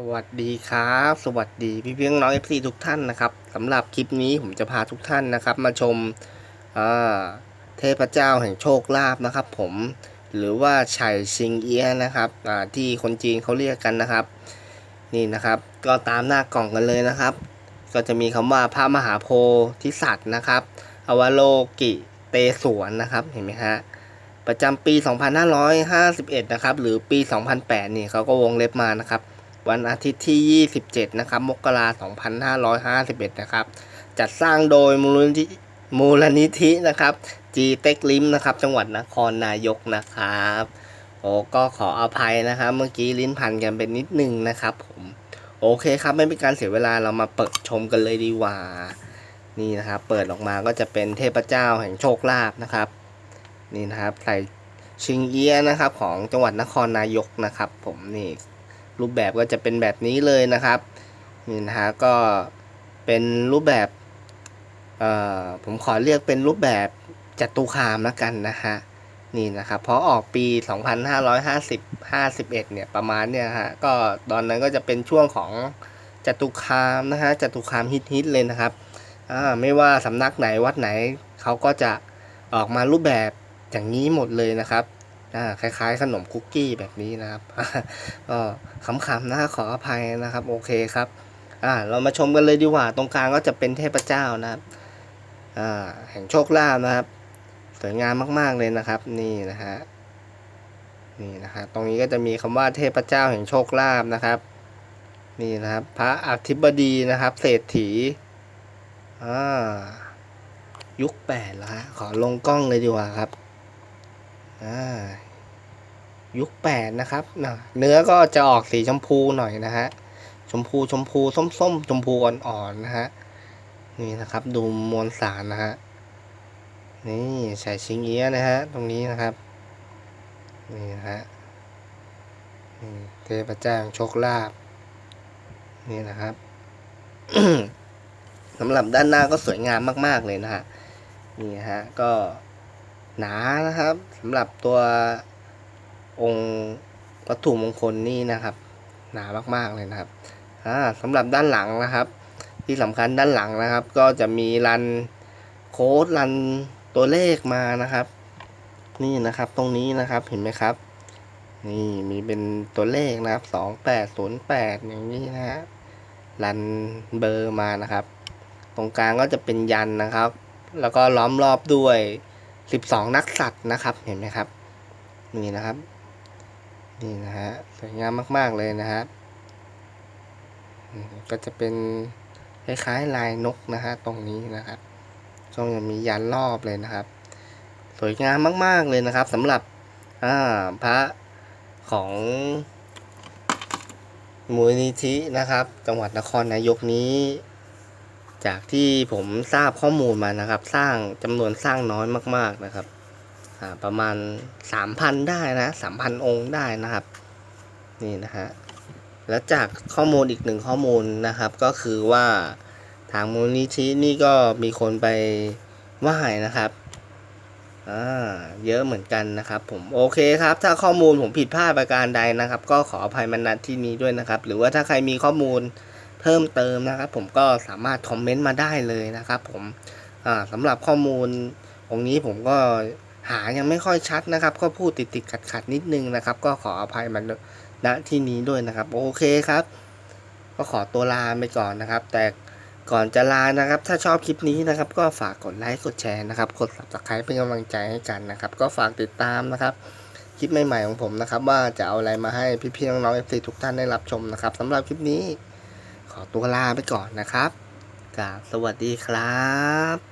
สวัสดีครับ สวัสดีพี่เพียงน้องเอฟซีทุกท่านนะครับสำหรับคลิปนี้ผมจะพาทุกท่านนะครับ มาชมเทพเจ้าแห่งโชคลาภนะครับ ผมหรือว่าไฉชิงเอียนะครับที่คนจีนเขาเรียกกันนะครับ นี่นะครับก็ตามหน้ากล่องกันเลยนะครับ ก็จะมีคำว่าพระมหาโพธิสัตว์นะครับ อวโลกิเตสวนนะครับเห็นไหมฮะประจำปี 2551 นะครับ หรือปี 2008 นี่เขาก็วงเล็บมานะครับ วันอาทิตย์ที่ 27 นะครับ มกราคม2551 นะครับ จัดสร้างโดยมูลนิธิมูลนิธินะครับจีเต็กลิมนะครับ จังหวัดนครนายกนะครับ โอ้ก็ขออภัยนะครับ เมื่อกี้ลิ้นพันกันเป็นนิดนึงนะครับผมโอเคครับไม่เป็นการเสียเวลาเรามาเปิดชมกันเลยดีกว่า นี่นะครับเปิดออกมาก็จะเป็นเทพเจ้าแห่งโชคลาภนะครับ นี่นะครับใส่ชิงเอียะนะครับของจังหวัดนครนายกนะครับ ผมนี่ รูปแบบก็จะเป็นแบบนี้เลยนะครับนี่นะฮะก็เป็นรูปแบบเอ่อผมขอเรียกเป็นรูปแบบจัตุคามแล้วกันนะฮะนี่นะครับเพราะออกปี 2550 51 เนี่ยประมาณเนี่ยฮะก็ตอนนั้นก็จะเป็นช่วงของจัตุคามนะฮะจัตุคามฮิตๆเลยนะครับอ่าไม่ว่าสำนักไหนวัดไหนเขาก็จะออกมารูปแบบอย่างนี้หมดเลยนะครับ คล้ายๆ ขนมคุกกี้แบบนี้นะครับก็ขำๆนะขออภัยนะครับ โอเคครับอ่าเรามาชมกันเลยดีกว่า ตรงกลางก็จะเป็นเทพเจ้านะครับอ่าแห่งโชคลาภนะครับ สวยงามมากๆเลยนะครับ นี่นะฮะนี่นะฮะตรงนี้ก็จะมีคำว่าเทพเจ้าแห่งโชคลาภนะครับ นี่นะครับ พระอธิบดีนะครับ เศรษฐีอ่ายุคแปดแล้วฮะขอลงกล้องเลยดีกว่าครับ ยุคแปดนะครับนะเนื้อก็จะออกสีชมพูหน่อยนะฮะ ชมพูชมพูส้มส้มชมพูอ่อนๆนะฮะ นี่นะครับดูมวลสารนะฮะ นี่ใส่ชิงเอี้ยนะฮะ ตรงนี้นะครับ นี่นะฮะนี่เทพเจ้าโชคลาภนี่นะครับสำหรับด้านหน้าก็สวยงามมาก ๆ เลยนะฮะ นี่ฮะ ก็ หนานะครับสำหรับตัวองค์วัตถุมงคลนี่นะครับ หนามากๆเลยนะครับอ่าสำหรับด้านหลังนะครับ ที่สำคัญด้านหลังนะครับ ก็จะมีรันโค้ดรันตัวเลขมานะครับ นี่นะครับตรงนี้นะครับเห็นไหมครับ นี่มีเป็นตัวเลขนะครับสองแปดศูนย์แปดอย่างนี้นะฮะรันเบอร์มานะครับ ตรงกลางก็จะเป็นยันนะครับ แล้วก็ล้อมรอบด้วย สิบสองนักสัตว์นะครับ เห็นไหมครับ นี่นะครับ นี่นะฮะ สวยงามมาก ๆ เลยนะครับ ก็จะเป็นคล้ายๆลายนกนะฮะ ตรงนี้นะครับก็จะมียันรอบเลยนะครับ สวยงามมาก ๆ เลยนะครับสำหรับอ่าพระของมูลนิธินะครับ จังหวัดนครนายกนี้ จากที่ผมทราบข้อมูลมานะครับ สร้างจำนวนสร้างน้อยมาก ๆนะครับประมาณสามพันได้นะสามพันองค์ได้นะครับ นี่นะฮะแล้วจากข้อมูลอีกหนึ่งข้อมูลนะครับ ก็คือว่าทางมูลนิธินี่ก็มีคนไปไหว้นะครับอ่าเยอะเหมือนกันนะครับ ผมโอเคครับ ถ้าข้อมูลผมผิดพลาดประการใดนะครับ ก็ขออภัยมาณที่นี้ด้วยนะครับ หรือว่าถ้าใครมีข้อมูล เพิ่มเติมนะครับผมก็สามารถคอมเมนต์มาได้เลยนะครับผมสำหรับข้อมูลตรงนี้ผมก็หายังไม่ค่อยชัดนะครับ ก็พูดติดติดขัดขัดนิดนึงนะครับ ก็ขออภัยมันณที่นี้ด้วยนะครับ โอเคครับ ก็ขอตัวลาไปก่อนนะครับ แต่ก่อนจะลานะครับ ถ้าชอบคลิปนี้นะครับ ก็ฝากกดไลค์กดแชร์นะครับกด subscribe เป็นกำลังใจให้กันนะครับ ก็ฝากติดตามนะครับคลิปใหม่ๆของผมนะครับ ว่าจะเอาอะไรมาให้พี่ๆน้องๆ FC ทุกท่านได้รับชมนะครับสำหรับคลิปนี้ ขอตัวลาไปก่อนนะครับกราบสวัสดีครับ